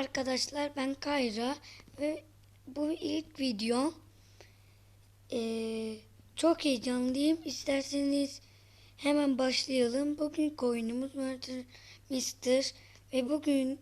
arkadaşlar ben Kayra ve bu ilk video Ee, çok heyecanlıyım. İsterseniz hemen başlayalım. Bugünkü oyunumuz Murder Mister ve bugünkü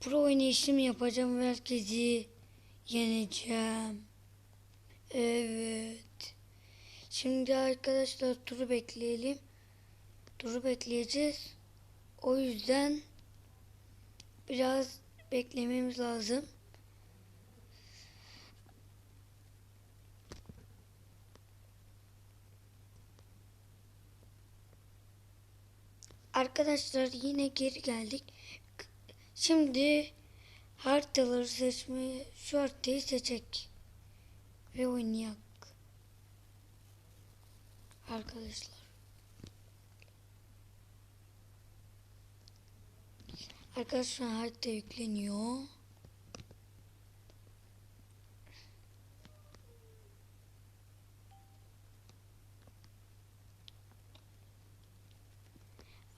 pro oynayışımı yapacağım ve herkesi yeneceğim. Evet. Şimdi arkadaşlar turu bekleyelim. Turu bekleyeceğiz. O yüzden biraz beklememiz lazım. Arkadaşlar yine geri geldik. Şimdi haritaları seçmeye şu haritayı seçek ve oynayak. Arkadaşlar. Arkadaşlar harita yükleniyor.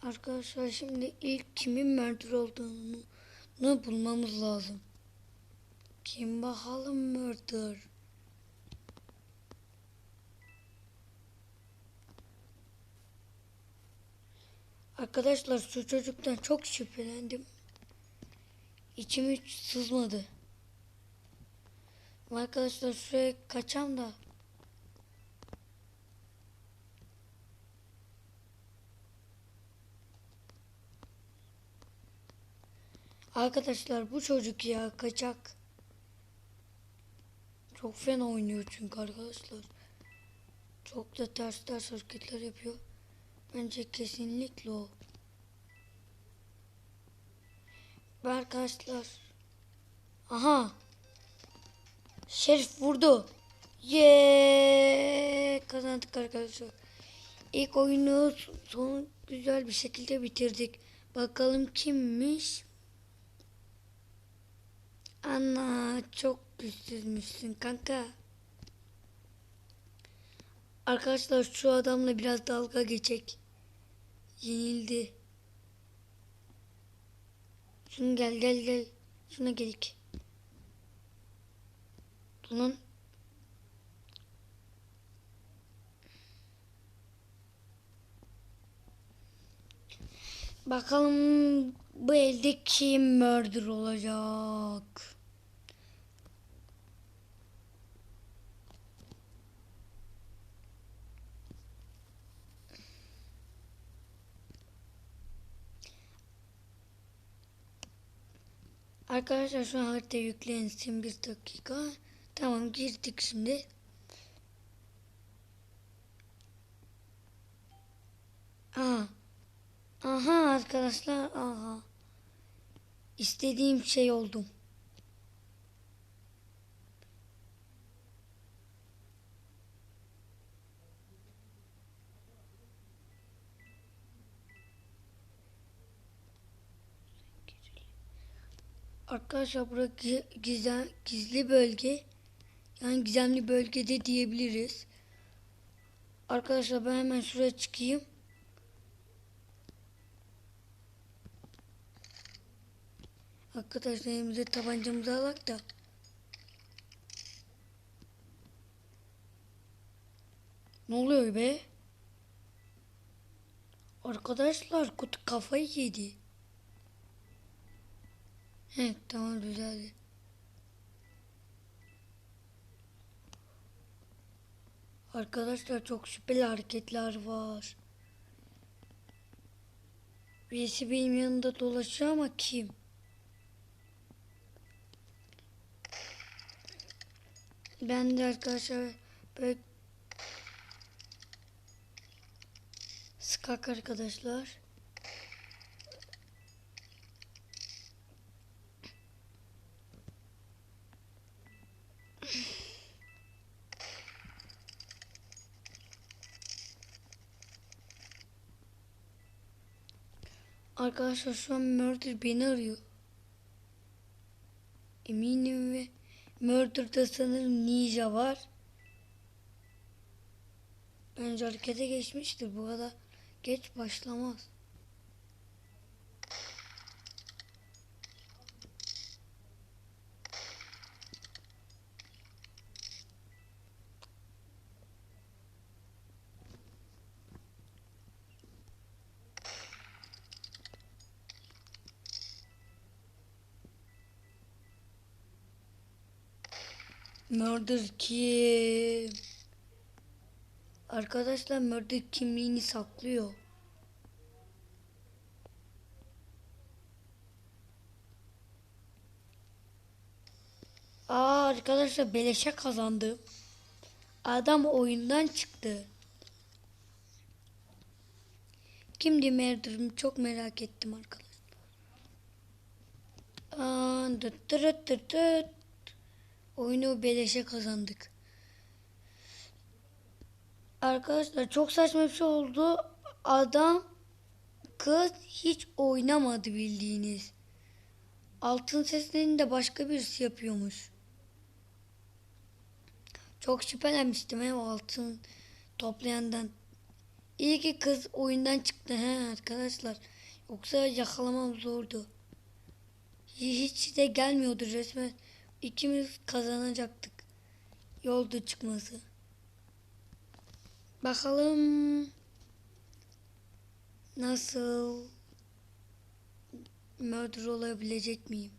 Arkadaşlar şimdi ilk kimin murder olduğunu bulmamız lazım. Kim bakalım murder? Arkadaşlar şu çocuktan çok şüphelendim. İçim hiç sızmadı. Arkadaşlar şuraya kaçam da. Arkadaşlar bu çocuk ya kaçak. Çok fena oynuyor çünkü arkadaşlar. Çok da ters ters hareketler yapıyor. Bence kesinlikle o. arkadaşlar. Aha. Şerif vurdu. Yeee. Kazandık arkadaşlar. İlk oyunu son güzel bir şekilde bitirdik. Bakalım kimmiş? Ana çok güçsüzmüşsün kanka. Arkadaşlar şu adamla biraz dalga geçecek. Yenildi. Şunu gel gel gel. Şuna gelik. Bunun Bakalım bu elde kim murder olacak? Arkadaşlar şu an harita yüklensin bir dakika. Tamam girdik şimdi. Aha. Aha arkadaşlar aha. İstediğim şey oldum. Arkadaşlar burası gizem, gizli bölge. Yani gizemli bölgede diyebiliriz. Arkadaşlar ben hemen şuraya çıkayım. Arkadaşlar elimize tabancamızı alak da. Ne oluyor be? Arkadaşlar kutu kafayı yedi. He tamam düzeldi. Arkadaşlar çok şüpheli hareketler var. Birisi benim yanında dolaşıyor ama kim? Ben de arkadaşlar böyle skak arkadaşlar. Arkadaşlar şu an Murder beni arıyor. Eminim ve Murder'da sanırım Ninja var. Bence harekete geçmiştir. Bu kadar geç başlamaz. Murder kim? Arkadaşlar Murder kimliğini saklıyor. Aa arkadaşlar beleşe kazandım. Adam oyundan çıktı. Kimdi Murder'ım çok merak ettim arkadaşlar. Aa, dıt dırıt dıt dıt. Oyunu beleşe kazandık. Arkadaşlar çok saçma bir şey oldu. Adam kız hiç oynamadı bildiğiniz. Altın seslerini de başka birisi yapıyormuş. Çok şüphelenmiştim he o altın toplayandan. İyi ki kız oyundan çıktı he arkadaşlar. Yoksa yakalamam zordu. Hiç de gelmiyordu resmen. İkimiz kazanacaktık. Yoldu çıkması. Bakalım nasıl murder olabilecek miyim?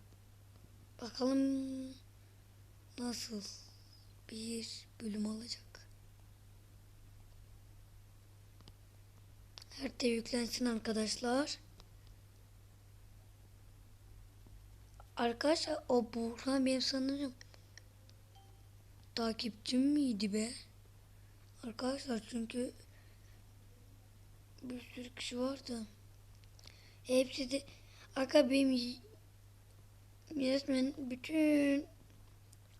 Bakalım nasıl bir bölüm olacak. Her yüklensin arkadaşlar. Arkadaşlar o Burhan benim sanırım takipçim miydi be? Arkadaşlar çünkü bir sürü kişi vardı. Hepsi de Aga benim resmen bütün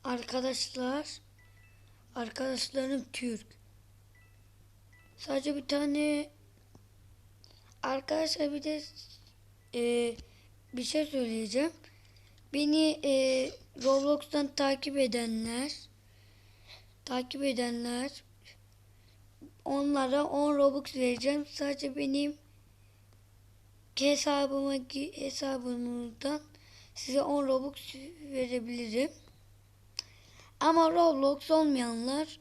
arkadaşlar arkadaşlarım Türk. Sadece bir tane arkadaşlar bir de e, bir şey söyleyeceğim. Beni e, Roblox'tan takip edenler takip edenler onlara 10 Robux vereceğim. Sadece benim hesabıma hesabımdan size 10 Robux verebilirim. Ama Roblox olmayanlar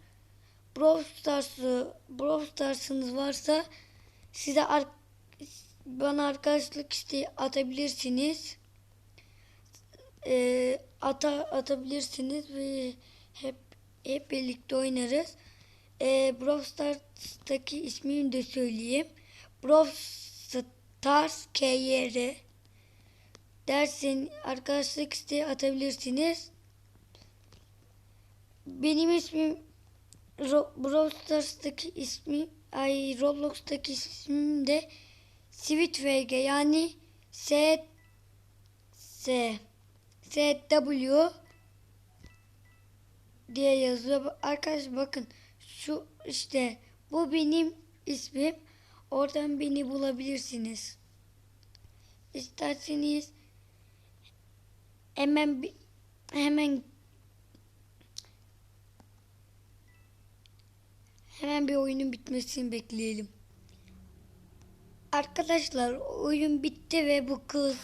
Brawl Stars'ı Brawl Stars'ınız varsa size ar- bana arkadaşlık isteği atabilirsiniz. Ee, ata atabilirsiniz ve hep hep birlikte oynarız. Ee, Brawl Stars'taki ismini de söyleyeyim. Brawl Stars KYR dersin arkadaşlık isteği atabilirsiniz. Benim ismim Ro- Brawl Stars'taki ismi ay Roblox'taki ismim de SweetVG yani S S S W diye yazıyor. Arkadaşlar bakın şu işte bu benim ismim. Oradan beni bulabilirsiniz. İsterseniz hemen hemen hemen bir oyunun bitmesini bekleyelim. Arkadaşlar oyun bitti ve bu kız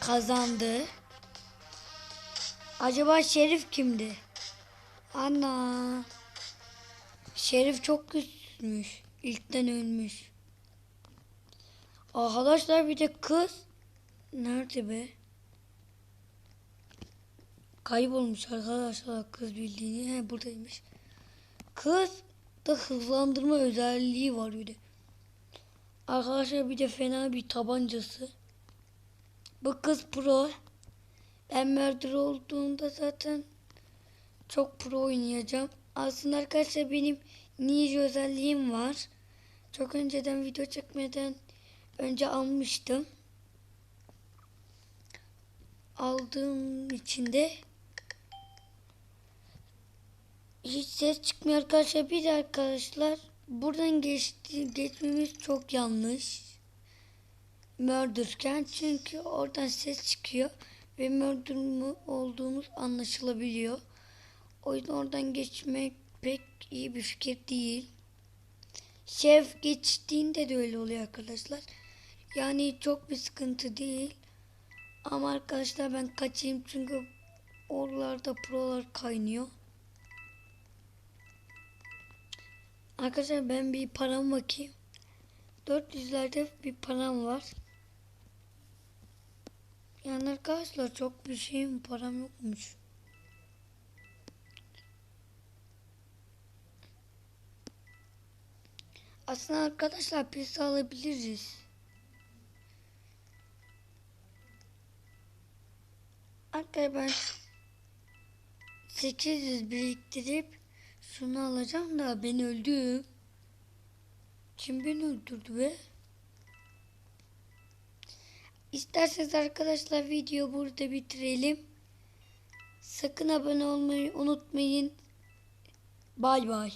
kazandı. Acaba Şerif kimdi? Ana. Şerif çok güçlüymüş. İlkten ölmüş. Arkadaşlar bir de kız. Nerede be? Kaybolmuş arkadaşlar kız bildiğini. He buradaymış. Kız da hızlandırma özelliği var bir de. Arkadaşlar bir de fena bir tabancası. Bu kız pro. Ben murder olduğunda zaten çok pro oynayacağım. Aslında arkadaşlar benim ninja özelliğim var. Çok önceden video çekmeden önce almıştım. Aldığım için de hiç ses çıkmıyor arkadaşlar. Bir de arkadaşlar buradan geçti, geçmemiz çok yanlış. Murderken çünkü oradan ses çıkıyor ve murder mı olduğumuz anlaşılabiliyor. O yüzden oradan geçmek pek iyi bir fikir değil. Şef geçtiğinde de öyle oluyor arkadaşlar. Yani çok bir sıkıntı değil. Ama arkadaşlar ben kaçayım çünkü oralarda prolar kaynıyor. Arkadaşlar ben bir param bakayım. 400'lerde bir param var. Yani arkadaşlar çok bir şeyim param yokmuş. Aslında arkadaşlar pizza alabiliriz. Arkadaşlar ben 800 biriktirip şunu alacağım da ben öldüm. Kim beni öldürdü be? İsterseniz arkadaşlar video burada bitirelim. Sakın abone olmayı unutmayın. Bay bay.